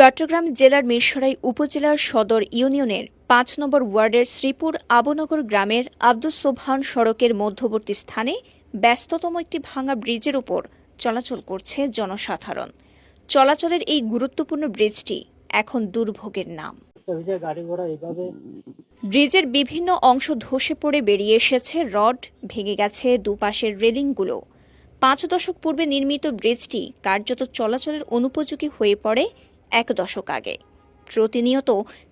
চট্টগ্রাম জেলার মিরসরাই উপজেলার সদর ইউনিয়নের পাঁচ নম্বর ওয়ার্ডের শ্রীপুর আবনগর গ্রামের আব্দুস সোবহান সড়কের মধ্যবর্তী স্থানে ব্যস্ততম একটি ভাঙা ব্রিজের উপর চলাচল করছে জনসাধারণ। চলাচলের এই গুরুত্বপূর্ণ ব্রিজটি এখন দুর্ভোগের নাম। ব্রিজের বিভিন্ন অংশ ধসে পড়ে বেরিয়ে এসেছে, রড ভেঙে গেছে দুপাশের রেলিংগুলো। পাঁচ দশক পূর্বে নির্মিত ব্রিজটি কার্যত চলাচলের অনুপযোগী হয়ে পড়ে এক দশক আগে। প্রতিনিয়ত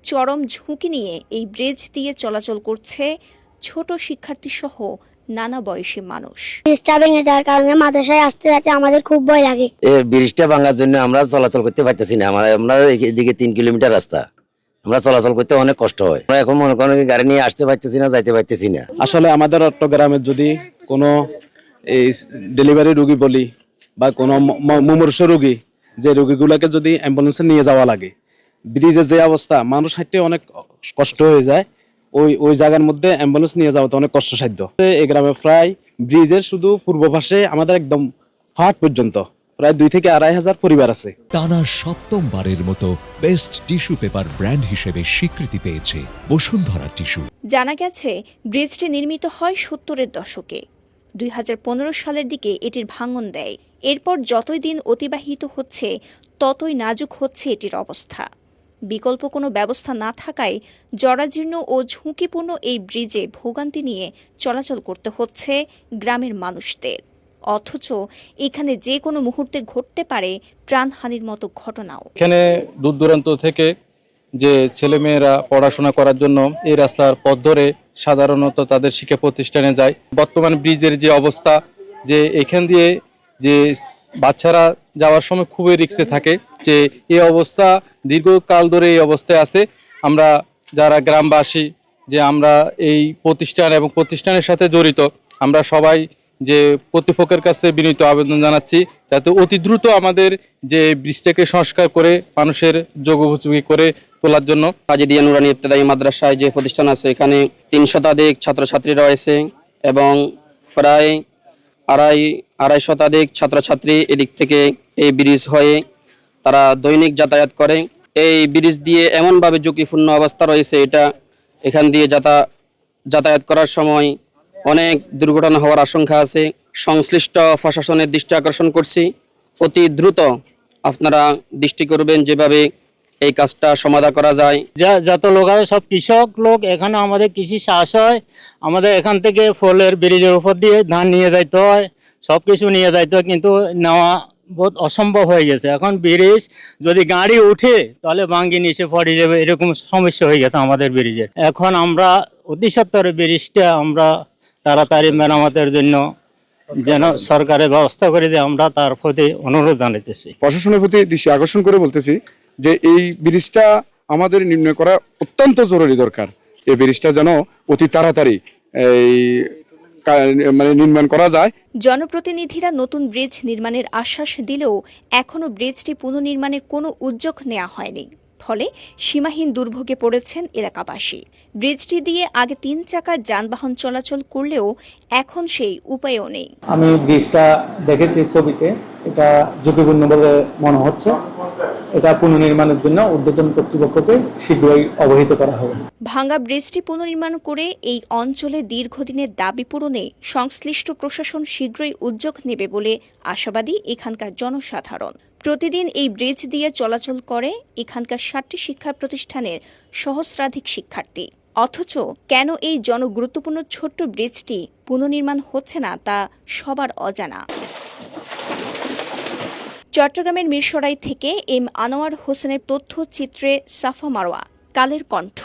চরম ঝুঁকি নিয়ে এই ব্রিজ দিয়ে চলাচল করছে ছোট শিক্ষার্থীসহ নানা বয়সী মানুষ। ব্রিজটা ভেঙে যাওয়ার কারণে মাদ্রাসায় আসতে যেতে আমাদের খুব ভয় লাগে। এই ব্রিজটা ভাঙার জন্য আমরা চলাচল করতে পারতেছি না। আমরা আমরা এদিকে তিন কিলোমিটার রাস্তা। আমরা চলাচল করতে অনেক কষ্ট হয়। আমরা এখন মনে করেন গাড়ি নিয়ে আসতে পারতেছি না যাইতে পারতেছি না। আসলে আমাদের চট্টগ্রামে যদি কোনো এই ডেলিভারি রুগী বলি বা কোনো মুমূর্ষ রুগী যে রুগীগুলোকে যদি অ্যাম্বুলেন্সে নিয়ে যাওয়া লাগে। ব্রিজের যে অবস্থা মানুষ হাঁটতে অনেক কষ্ট হয়ে যায়। ওই ওই জায়গার মধ্যে অ্যাম্বুলেন্স নিয়ে যাওয়াতে অনেক কষ্টসাধ্য। এই গ্রামে প্রায় ব্রিজের শুধু পূর্ব পাশে আমাদের একদম ফাট পর্যন্ত প্রায় দুই থেকে আড়াই হাজার পরিবার আছে। টানা সপ্তমবারের মতো বেস্ট টিস্যু পেপার ব্র্যান্ড হিসেবে স্বীকৃতি পেয়েছে বসুন্ধরা টিস্যু। জানা গেছে ব্রিজটি নির্মিত হয় সত্তরের দশকে। দু হাজার পনেরো সালের দিকে এটির ভাঙন দেয়। এরপর যতই দিন অতিবাহিত হচ্ছে, ততই নাজুক হচ্ছে এটির অবস্থা। বিকল্প কোনো ব্যবস্থা না থাকায় জরাজীর্ণ ও ঝুঁকিপূর্ণ এই ব্রিজে ভোগান্তি নিয়ে চলাচল করতে হচ্ছে গ্রামের মানুষদের। অথচ এখানে যে কোনো মুহূর্তে ঘটতে পারে প্রাণহানির মতো ঘটনাও। এখানে দূর দূরান্ত থেকে যে ছেলেমেয়েরা পড়াশোনা করার জন্য এই রাস্তার পথ ধরে সাধারণত তাদের শিক্ষা প্রতিষ্ঠানে যায়। বর্তমান ব্রিজের যে অবস্থা, যে এখান দিয়ে যে বাচ্চারা যাওয়ার সময় খুবই রিক্সে থাকে যে এই অবস্থা দীর্ঘকাল ধরে এই অবস্থায় আছে। আমরা যারা গ্রামবাসী, যে আমরা এই প্রতিষ্ঠান এবং প্রতিষ্ঠানের সাথে জড়িত, আমরা সবাই যে কর্তৃপক্ষের কাছে বিনীত আবেদন জানাচ্ছি, যাতে অতি দ্রুত আমাদের যে ব্রিজটাকে সংস্কার করে মানুষের যোগোপযোগী করে তোলার জন্য। কাজিদিয়া নুরানি ইবতেদায়ী মাদ্রাসায় যে প্রতিষ্ঠান আছে, এখানে তিন শতাধিক ছাত্রছাত্রী রয়েছে এবং প্রায় আড়াই আড়াই শতাধিক ছাত্রছাত্রী এদিক থেকে এই ব্রিজ হয়ে তারা দৈনিক যাতায়াত করে। এই ব্রিজ দিয়ে এমনভাবে ঝুঁকিপূর্ণ অবস্থা রয়েছে, এটা এখান দিয়ে যাতা, যাতায়াত করার সময় অনেক দুর্ঘটনা হওয়ার আশঙ্কা আছে। সংশ্লিষ্ট প্রশাসনের দৃষ্টি আকর্ষণ করছি। অতি দ্রুত আপনারা দৃষ্টি করবেন যেভাবে এই কাজটা সমাধা করা যায়। যা যত লোক আছে, সব কৃষক লোক, এখানে আমাদের কৃষি চাষ হয়। আমাদের এখান থেকে ফলের ব্রিজের উপর দিয়ে ধান নিয়ে যাইতে হয় সব কিছু নিয়ে যাইতে হয়, কিন্তু নেওয়া বহুত অসম্ভব হয়ে গেছে। এখন ব্রিজ যদি গাড়ি উঠে, তাহলে ভাঙ্গি নিচে পড়ে যাবে, এরকম সমস্যা হয়ে গেছে আমাদের ব্রিজের। এখন আমরা অতি সত্তর ব্রিজটা আমরা তাড়াতাড়ি মেরামতের জন্য যেন সরকারের ব্যবস্থা করে দিয়ে আমরা তার প্রতি অনুরোধ জানাইতেছি। প্রশাসনের প্রতি দৃষ্টি আকর্ষণ করে বলতেছি যে এই ব্রিজটা আমাদের নির্ণয় করা অত্যন্ত জরুরি দরকার। এই ব্রিজটা যেন অতি তাড়াতাড়ি এই মানে নির্মাণ করা যায়। জনপ্রতিনিধিরা নতুন ব্রিজ নির্মাণের আশ্বাস দিলেও এখনও ব্রিজটি পুনর্নির্মাণে কোনো উদ্যোগ নেওয়া হয়নি। ফলে সীমাহীন দুর্ভোগে পড়েছেন এলাকাবাসী। ব্রিজটি দিয়ে আগে তিন চাকার যানবাহন চলাচল করলেও এখন সেই উপায়ও নেই। আমি ব্রিজটা দেখেছি ছবিতে। এটা ঝুঁকিপূর্ণ বলে মনে হচ্ছে। এটা পুনর্নির্মাণের জন্য উদ্বোধন কর্তৃপক্ষকে শীঘ্রই অবহিত করা হবে। ভাঙ্গা ব্রিজটি পুনর্নির্মাণ করে এই অঞ্চলে দীর্ঘদিনের দাবি পূরণে সংশ্লিষ্ট প্রশাসন শীঘ্রই উদ্যোগ নেবে বলে আশাবাদী এখানকার জনসাধারণ। প্রতিদিন এই ব্রিজ দিয়ে চলাচল করে এখানকার ষাটটি শিক্ষা প্রতিষ্ঠানের সহস্রাধিক শিক্ষার্থী। অথচ কেন এই জনগুরুত্বপূর্ণ ছোট্ট ব্রিজটি পুনর্নির্মাণ হচ্ছে না তা সবার অজানা। চট্টগ্রামের মিরসরাই থেকে এম আনোয়ার হোসেনের তথ্যচিত্রে সাফা মারোয়া কালের কণ্ঠ।